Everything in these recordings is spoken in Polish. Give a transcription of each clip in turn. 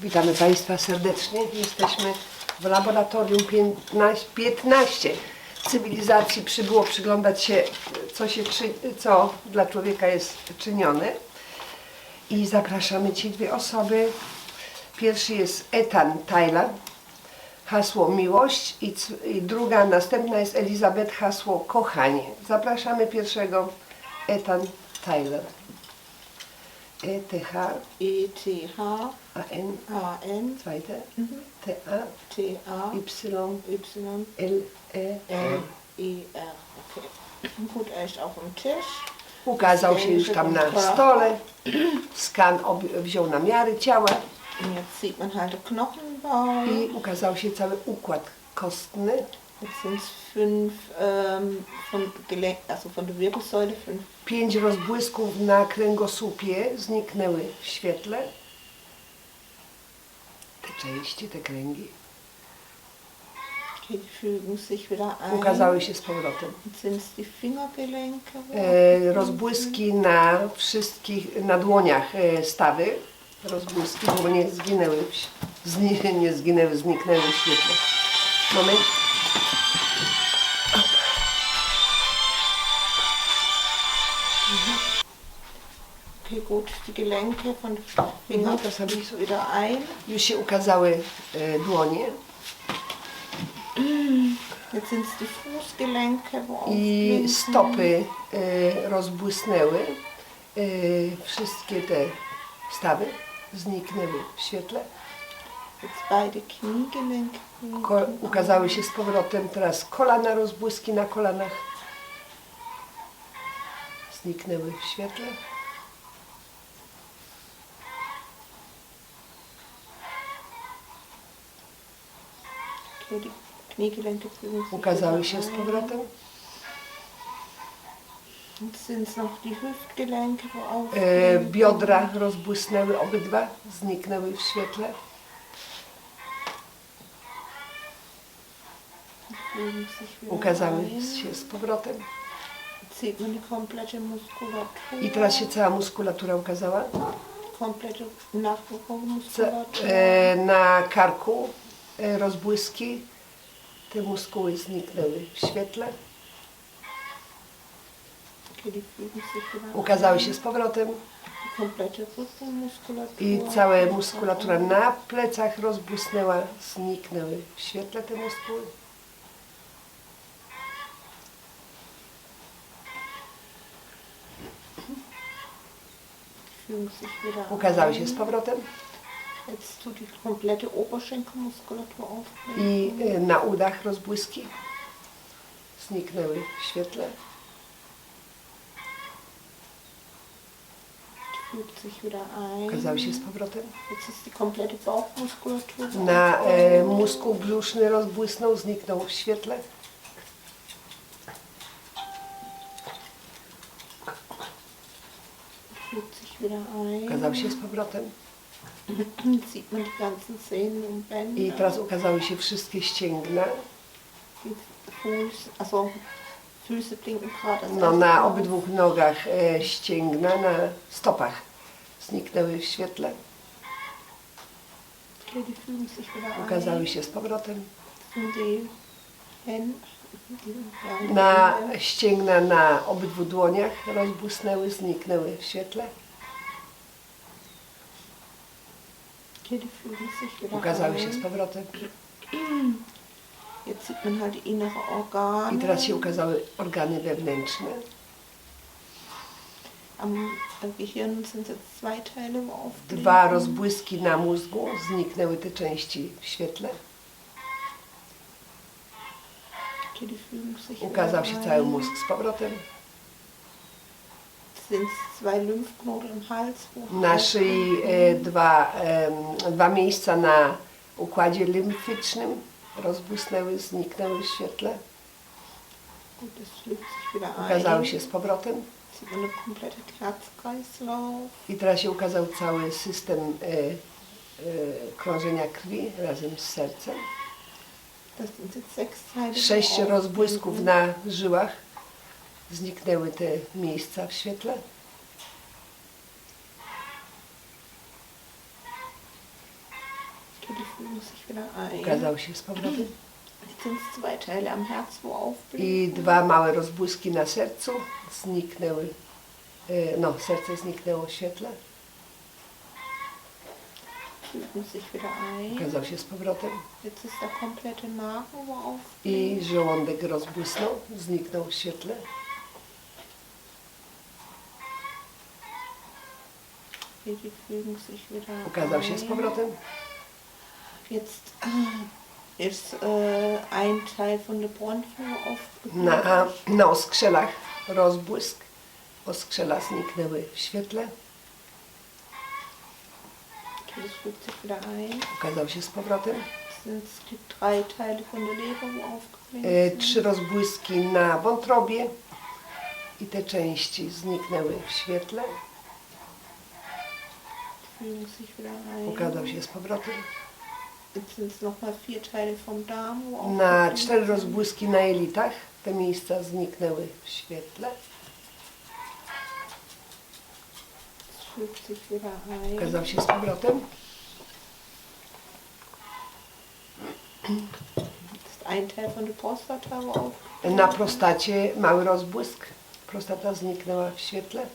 Witamy Państwa serdecznie. Jesteśmy w laboratorium 15, 15 cywilizacji. Przybyło przyglądać się, co, się, czy, co dla człowieka jest czynione. I zapraszamy Ci dwie osoby. Pierwszy jest Ethan Tyler, hasło miłość i, i druga, następna jest Elizabeth, hasło kochanie. Zapraszamy pierwszego Ethan Tyler. E E-T-H E-T-H-A-N, A-N, zweite, T-A, T-A, Y, Y, L, E, L, I, R. Okay. Gut, er ist auf dem Tisch. Ukazał się już tam na stole. Skan wziął na miary ciała i ukazał się cały układ kostny. Jetzt sind es fünf ähm, von Gelenk, also von der Wirbelsäule fünf. Pięć rozbłysków na kręgosłupie zniknęły w świetle. Te części, te kręgi Okay, die fügen sich wieder ein. ukazały się z powrotem. Jetzt sind es die Fingergelenke. E, rozbłyski na wszystkich, na dłoniach e, stawy. Rozbłyski, bo nie zginęły, w ś- zni, nie zginęły, zniknęły w świetle. Moment. Okay, gut, die Gelenke von Mhm, Fingern das habe ich so wieder ein. Już się ukazały e, dłonie Jetzt sind es die Fußgelenke, wo i stopy e, rozbłysnęły. E, wszystkie te stawy zniknęły w świetle. Jetzt beide Kniegelenke. Ko ukazały się z powrotem teraz kolana, rozbłyski na kolanach. Zniknęły w świetle. Ukazały się z powrotem. Sind noch die Hüftgelenke, E, biodra rozbłysnęły obydwa, zniknęły w świetle. Ukazały się z powrotem. Komplette Muskulatur. I teraz się cała muskulatura ukazała. komplette e, na karku e, rozbłyski. Te muskuły zniknęły w świetle. Ukazały się z powrotem. I cała muskulatura na plecach rozbłysnęła, zniknęły w świetle te muskuły. fügen sich wieder Ukazały się z powrotem. I e, na udach rozbłyski zniknęły w świetle. Ukazały się z powrotem. Na e, muskuł brzuszny rozbłysnął, zniknął w świetle. Fügt sich wieder ein. Ukazał się z powrotem. Jetzt sieht man die ganzen Sehnen und Bänder. I teraz ukazały się wszystkie ścięgna. Die Fuß, also Füße blinken gerade. als No, na obydwu nogach e, ścięgna, na stopach zniknęły w świetle. Okay, die fügen sich wieder ein. Ukazały się z powrotem. Die Na ścięgna na obydwu dłoniach rozbłysnęły, zniknęły w świetle. Ukazały się z powrotem. I teraz się ukazały organy wewnętrzne. Dwa rozbłyski na mózgu, zniknęły te części w świetle. Okay, die fügen sich wieder Ukazał się cały mózg z powrotem. Na szyi e, dwa, dwa miejsca na układzie limfycznym rozbłysnęły, zniknęły w świetle. Ukazały się z powrotem. I teraz się ukazał cały system e, e, krążenia krwi razem z sercem. Das sind jetzt sechs Teile. wo Sześć rozbłysków na żyłach. Zniknęły te miejsca w świetle. ukazał się z powrotem. I dwa małe rozbłyski na sercu zniknęły. e, No, serce zniknęło w świetle, Fügen sich wieder ein. ukazał się z powrotem. Jetzt ist der komplette Magen, wo. I żołądek rozbłysnął, zniknął w świetle. Hier, die fügen sich wieder Ukazał się z ein. powrotem. Jetzt ist äh, ein Teil von der Bronchien. Na, na oskrzelach rozbłysk. Oskrzela zniknęły w świetle, Sich wieder ein. ukazał się z powrotem. Es die drei Teile von der Leber, E, trzy rozbłyski na wątrobie i te części zniknęły w świetle, Fügen sich wieder ein. ukazał się z powrotem. Jetzt sind es nochmal vier Teile vom Darm, wo Na cztery rozbłyski na jelitach, te miejsca zniknęły w świetle, Es fügt sich wieder ein. ukazał się z powrotem. Jetzt ein Teil von der Prostata, wo aufgeblinkt Na prostacie mały rozbłysk, prostata zniknęła w świetle,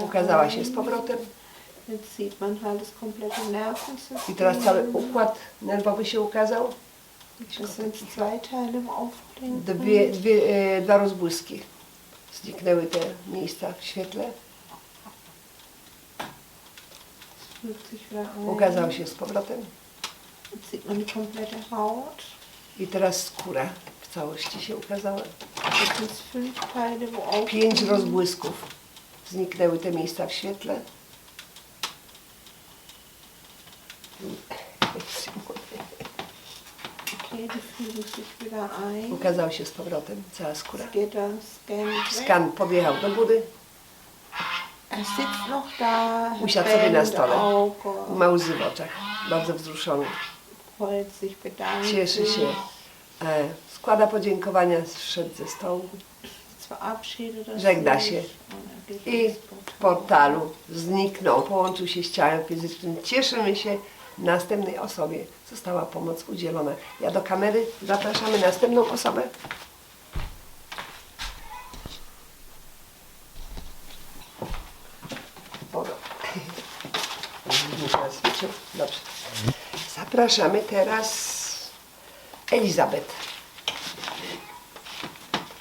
ukazała się z powrotem. I teraz cały układ nerwowy się ukazał. Dwie, dwie, e, dwa rozbłyski. Zniknęły te miejsca w świetle. Ukazał się z powrotem. I teraz skóra w całości się ukazała. Pięć rozbłysków. Zniknęły te miejsca w świetle. Okay, die fügen sich wieder ein. Ukazał się z powrotem cała skóra. Skan podjechał do da. Usiadł sobie na stole. Ma łzy w oczach. Bardzo wzruszony. Cieszy się. E, składa podziękowania, zszedł ze stołu. Żegna się. I w portalu zniknął, połączył się z ciałem fizycznym. Cieszymy się następnej osobie. Została pomoc udzielona. Ja do kamery zapraszamy następną osobę. Boga. Dobrze. Zapraszamy teraz Elizabeth.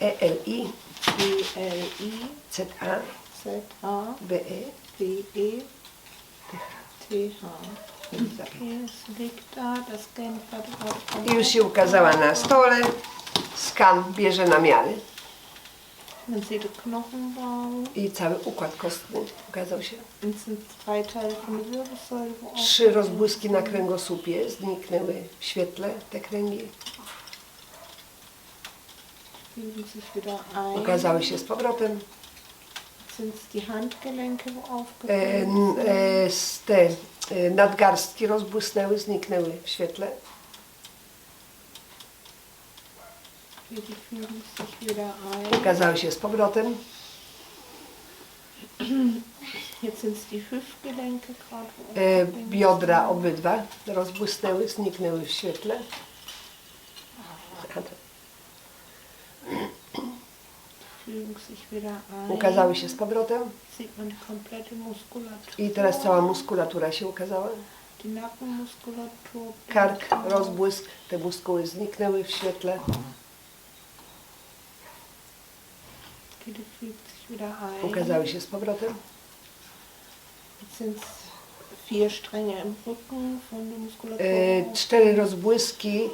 E E-L-I E-L-I Z-A Z-A B-E B-E T-H. Elizabeth. Okay, es liegt da, I już się ukazała na stole. Skan bierze namiary Man sieht den Knochenbau. i cały układ kostny ukazał się. Es sind zwei Teile von der Wirbelsäule, wo Trzy rozbłyski na kręgosłupie zniknęły w świetle, te kręgi. Fügen sich wieder ein. Ukazały się z powrotem. Sind es die Handgelenke, wo E, n- e, te nadgarstki rozbłysnęły, zniknęły w świetle. Ukazały się z powrotem. Aufgeblinkt biodra obydwa rozbłysnęły, zniknęły w świetle. Fügen sich wieder ein. Ukazały się z powrotem. I teraz cała muskulatura się ukazała. Kark, rozbłysk, te muskuły zniknęły w świetle. Ukazały się z powrotem. E, cztery rozbłyski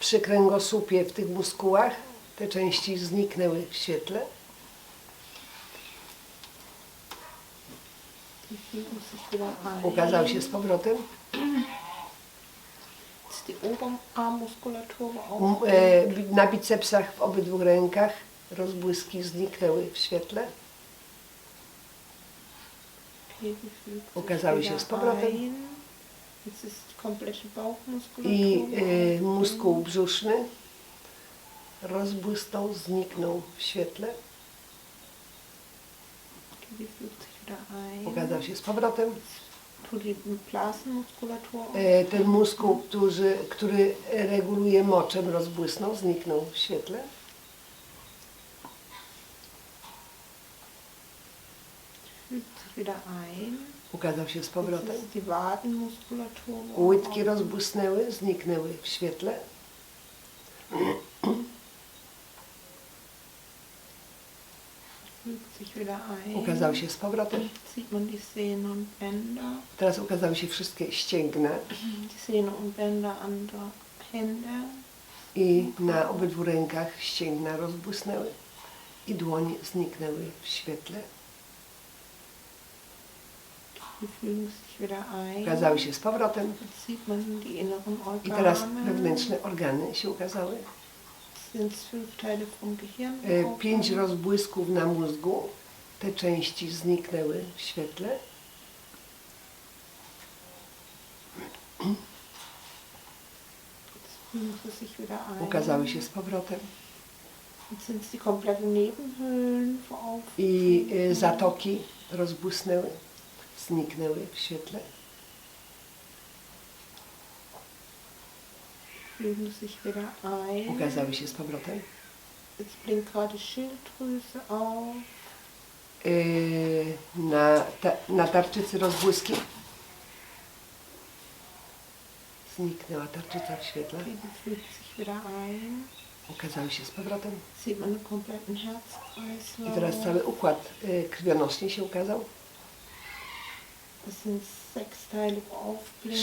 przy kręgosłupie w tych muskułach. Te części zniknęły w świetle. Die fügen sich wieder ein. Ukazał się z powrotem. E, Na bicepsach w obydwu rękach rozbłyski zniknęły w świetle. Ukazały się z powrotem. I e, muskuł brzuszny rozbłysnął, zniknął w świetle. Wieder ein. ukazał się z powrotem. Die Blasenmuskulatur. E, Ten muskuł, który, który reguluje moczem, rozbłysnął, zniknął w świetle. Wieder ein. Ukazał się z Jetzt powrotem. ist die Wadenmuskulatur. Łydki rozbłysnęły, zniknęły w świetle. Fügt sich wieder ein. Ukazał się z powrotem. Teraz ukazały się wszystkie ścięgna Hände. i na obydwu rękach ścięgna rozbłysnęły i dłonie zniknęły w świetle. Ukazały się z powrotem i teraz wewnętrzne organy się ukazały. Sind fünf Teile vom Gehirn. E, Pięć rozbłysków na mózgu. Te części zniknęły w świetle. Ukazały się z powrotem. Auf. I e, zatoki rozbłysnęły, zniknęły w świetle. Fügen sich wieder ein. Ukazały się z powrotem. Jetzt blinkt gerade Schilddrüse auf. E, Na, ta, na tarczycy rozbłyski. Zniknęła tarczyca w świetle. Die fügt sich wieder ein. Ukazały się z powrotem. Sieht man den kompletten I teraz cały układ e, krwionośny się ukazał. Das sind sechs Teile.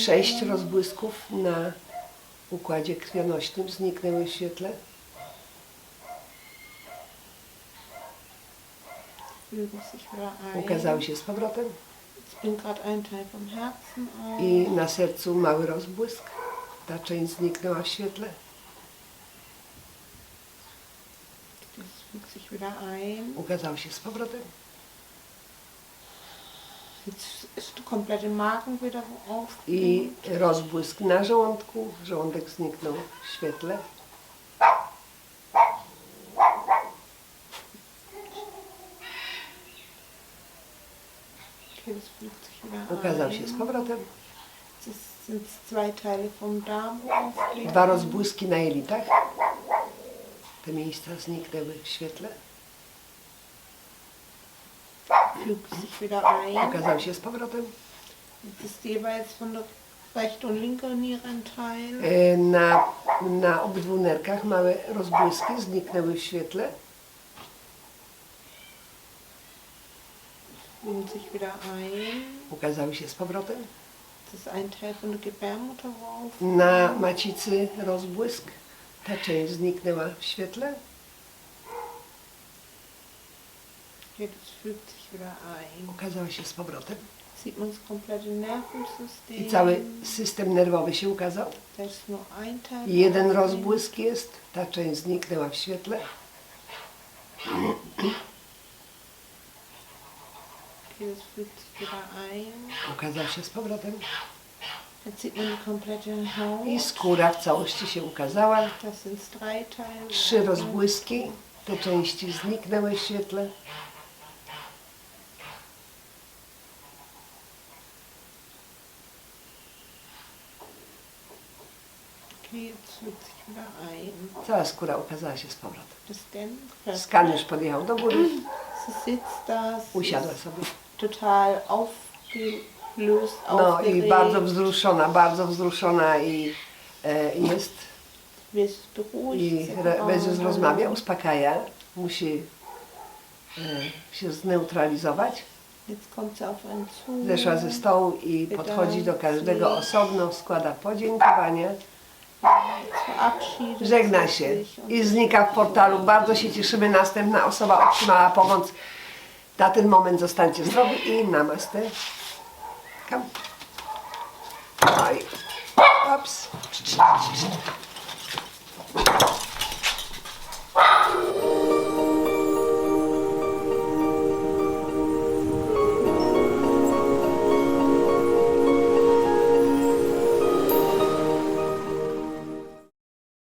Sześć rozbłysków na układzie krwionośnym zniknęły w świetle. Ukazały się z powrotem. I na sercu mały rozbłysk. Ta część zniknęła w świetle. Ukazały się z powrotem. Ist der komplette Magen wieder auf. I rozbłysk na żołądku. Żołądek zniknął w świetle. Ein. się z powrotem. Dwa rozbłyski na jelitach. Te miejsca zniknęły w świetle. Fügt sich wieder ein. Się z powrotem. Jetzt ist jeweils von der rechten und linken Niere ein Teil. E, Na, na obydwu nerkach małe rozbłyski zniknęły w świetle. Sich wieder ein. Ukazały się z powrotem. Das ist ein Teil von der Gebärmutter. Na macicy rozbłysk. Ta część zniknęła w świetle. Ukazała się z powrotem. I cały system nerwowy się ukazał. Ein Teil. Jeden rozbłysk jest. Ta część zniknęła w świetle. Ukazał się z powrotem. I skóra w całości się ukazała. Trzy rozbłyski. Te części zniknęły w świetle. Cała skóra ukazała się z powrotem. Das Scan. Skan już podjechał do góry. Sitzt Usiadła ist sobie. Total aufgelöst, No i aufgeregt, bardzo wzruszona, bardzo wzruszona i e, jest. I sie re- rozmawia, uspokaja. Musi e, się zneutralizować. Jetzt kommt sie auf einen zu. Zeszła ze stołu i podchodzi do każdego osobno, składa podziękowania. Żegna się i znika w portalu. Bardzo się cieszymy. Następna osoba otrzymała pomoc. Na ten moment zostańcie zdrowi i namaste. Come. Oj.